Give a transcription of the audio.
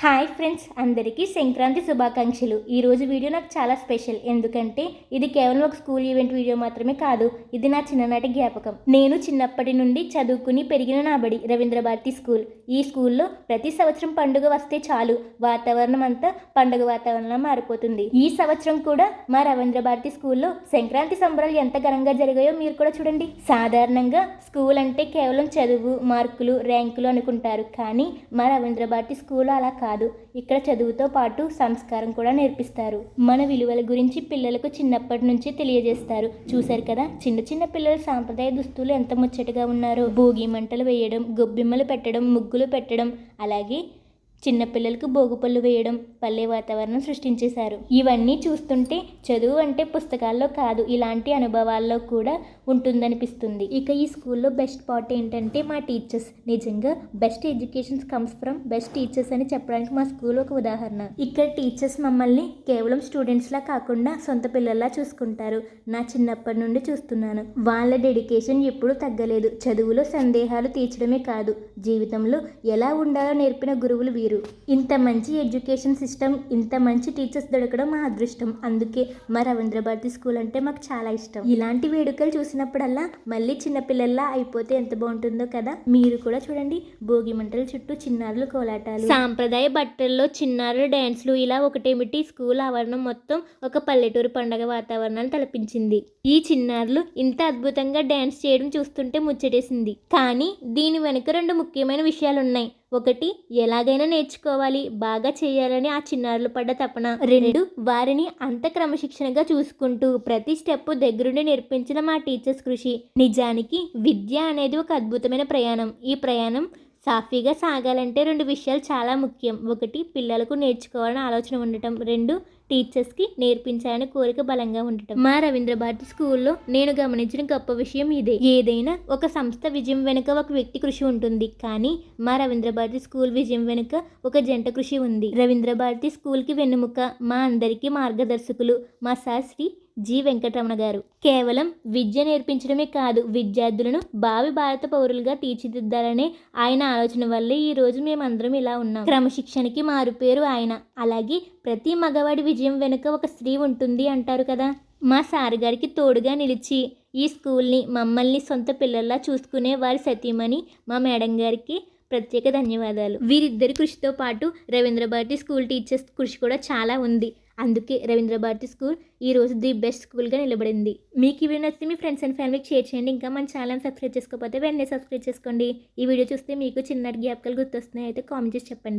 Hi friends అందరికీ సంక్రాంతి శుభాకాంక్షలు. ఈరోజు వీడియో నాకు చాలా స్పెషల్. ఎందుకంటే ఇది కేవలం ఒక స్కూల్ ఈవెంట్ వీడియో మాత్రమే కాదు ఇది నా చిన్ననాటి జ్ఞాపకం. నేను చిన్నప్పటి నుండి చదువుకుని పెరిగిన నా బడి రవీంద్ర భారతి స్కూల్. ఈ స్కూల్లో ప్రతి సంవత్సరం పండుగ వస్తే చాలు. వాతావరణం అంతా పండుగ వాతావరణంలో మారిపోతుంది. ఈ సంవత్సరం కూడా మా రవీంద్ర భారతి స్కూల్లో సంక్రాంతి సంబరాలు ఎంత ఘనంగా జరిగాయో మీరు కూడా చూడండి. సాధారణంగా స్కూల్ అంటే కేవలం చదువు మార్కులు ర్యాంకులు అనుకుంటారు. కానీ మా రవీంద్ర భారతి స్కూల్ అలా కాదు కాదు. ఇక్కడ చదువుతో పాటు సంస్కారం కూడా నేర్పిస్తారు. మన విలువల గురించి పిల్లలకు చిన్నప్పటి నుంచి తెలియజేస్తారు. చూశారు కదా? చిన్న చిన్న పిల్లలు సాంప్రదాయ దుస్తులు ఎంత ముచ్చటగా ఉన్నారో. భోగి మంటలు వేయడం గొబ్బిమ్మలు పెట్టడం ముగ్గులు పెట్టడం అలాగే చిన్నపిల్లలకు భోగుపళ్ళు వేయడం పల్లె వాతావరణం సృష్టించేశారు. ఇవన్నీ చూస్తుంటే చదువు అంటే పుస్తకాల్లో కాదు ఇలాంటి అనుభవాల్లో కూడా ఉంటుందనిపిస్తుంది. ఇక ఈ స్కూల్లో బెస్ట్ పార్ట్ ఏంటంటే మా టీచర్స్. నిజంగా best education comes from best teachers అని చెప్పడానికి మా స్కూల్ ఒక ఉదాహరణ. ఇక్కడ టీచర్స్ మమ్మల్ని కేవలం స్టూడెంట్స్లా కాకుండా సొంత పిల్లల్లా చూసుకుంటారు. నా చిన్నప్పటి నుండి చూస్తున్నాను. వాళ్ళ డెడికేషన్ ఎప్పుడూ తగ్గలేదు. చదువులో సందేహాలు తీర్చడమే కాదు. జీవితంలో ఎలా ఉండాలో నేర్పిన గురువులు వీరు. ఇంత మంచి ఎడ్యుకేషన్ సిస్టమ్ ఇంత మంచి టీచర్స్ దొరకడం మా అదృష్టం. అందుకే మా రవీంద్ర భారతి స్కూల్ అంటే మాకు చాలా ఇష్టం. ఇలాంటి వేడుకలు చూసినప్పుడల్లా మళ్ళీ చిన్నపిల్లల్లా అయిపోతే ఎంత బాగుంటుందో కదా? మీరు కూడా చూడండి. భోగి మంటల చుట్టూ చిన్నారులు కోలాటాలు. సాంప్రదాయ బట్టల్లో చిన్నారులు డ్యాన్స్లు ఇలా ఒకటేమిటి? స్కూల్ ఆవరణం మొత్తం ఒక పల్లెటూరు పండగ వాతావరణాన్ని తలపించింది. ఈ చిన్నారులు ఇంత అద్భుతంగా డ్యాన్స్ చేయడం చూస్తుంటే ముచ్చటేసింది. కానీ దీని వెనుక రెండు ముఖ్యమైన విషయాలు ఉన్నాయి ఒకటి ఎలాగైనా నేర్చుకోవాలి. బాగా చేయాలని ఆ చిన్నారులు పడ్డ తపన. రెండు వారిని అంత క్రమశిక్షణగా చూసుకుంటూ ప్రతి స్టెప్ దగ్గరుండి నేర్పించిన మా టీచర్స్ కృషి. నిజానికి విద్య అనేది ఒక అద్భుతమైన ప్రయాణం. ఈ ప్రయాణం సాఫీగా సాగాలంటే రెండు విషయాలు చాలా ముఖ్యం. ఒకటి పిల్లలకు నేర్చుకోవాలని ఆలోచన ఉండటం. రెండు టీచర్స్కి నేర్పించాలని కోరిక బలంగా ఉండటం. మా రవీంద్ర భారతి స్కూల్లో నేను గమనించిన గొప్ప విషయం ఇదే. ఏదైనా ఒక సంస్థ విజయం వెనుక ఒక వ్యక్తి కృషి ఉంటుంది. కానీ మా రవీంద్ర భారతి స్కూల్ విజయం వెనుక ఒక జంట కృషి ఉంది. రవీంద్ర భారతి స్కూల్కి వెన్నుముక మా అందరికీ మార్గదర్శకులు మా శాస్త్రి జి. వెంకటరమణ గారు. కేవలం విద్య నేర్పించడమే కాదు విద్యార్థులను భావి భారత పౌరులుగా తీర్చిదిద్దాలనే ఆయన ఆలోచన వల్లే ఈ రోజు మేమందరం ఇలా ఉన్నాం. క్రమశిక్షణకి మారుపేరు ఆయన. అలాగే ప్రతి మగవాడి విజయం వెనుక ఒక స్త్రీ ఉంటుంది అంటారు కదా. మా సార్ గారికి తోడుగా నిలిచి ఈ స్కూల్ని మమ్మల్ని సొంత పిల్లల్లా చూసుకునే వారి సతీమణి మా మేడం గారికి ప్రత్యేక ధన్యవాదాలు. వీరిద్దరి కృషితో పాటు రవీంద్రభారతి స్కూల్ టీచర్స్ కృషి కూడా చాలా ఉంది. అందుకే రవీంద్ర భారతి స్కూల్ ఈ రోజు ది బెస్ట్ స్కూల్గా నిలబడింది. మీకు ఈ వీడియో నచ్చితే మీ ఫ్రెండ్స్ అండ్ ఫ్యామిలీకి షేర్ చేయండి. ఇంకా మన ఛానల్ సబ్స్క్రైబ్ చేసుకోకపోతే వెంటనే సబ్స్క్రైబ్ చేసుకోండి. ఈ వీడియో చూస్తే మీకు చిన్నటి జ్ఞాపకాలు గుర్తొస్తున్నాయి. అయితే కామెంట్ చేసి చెప్పండి.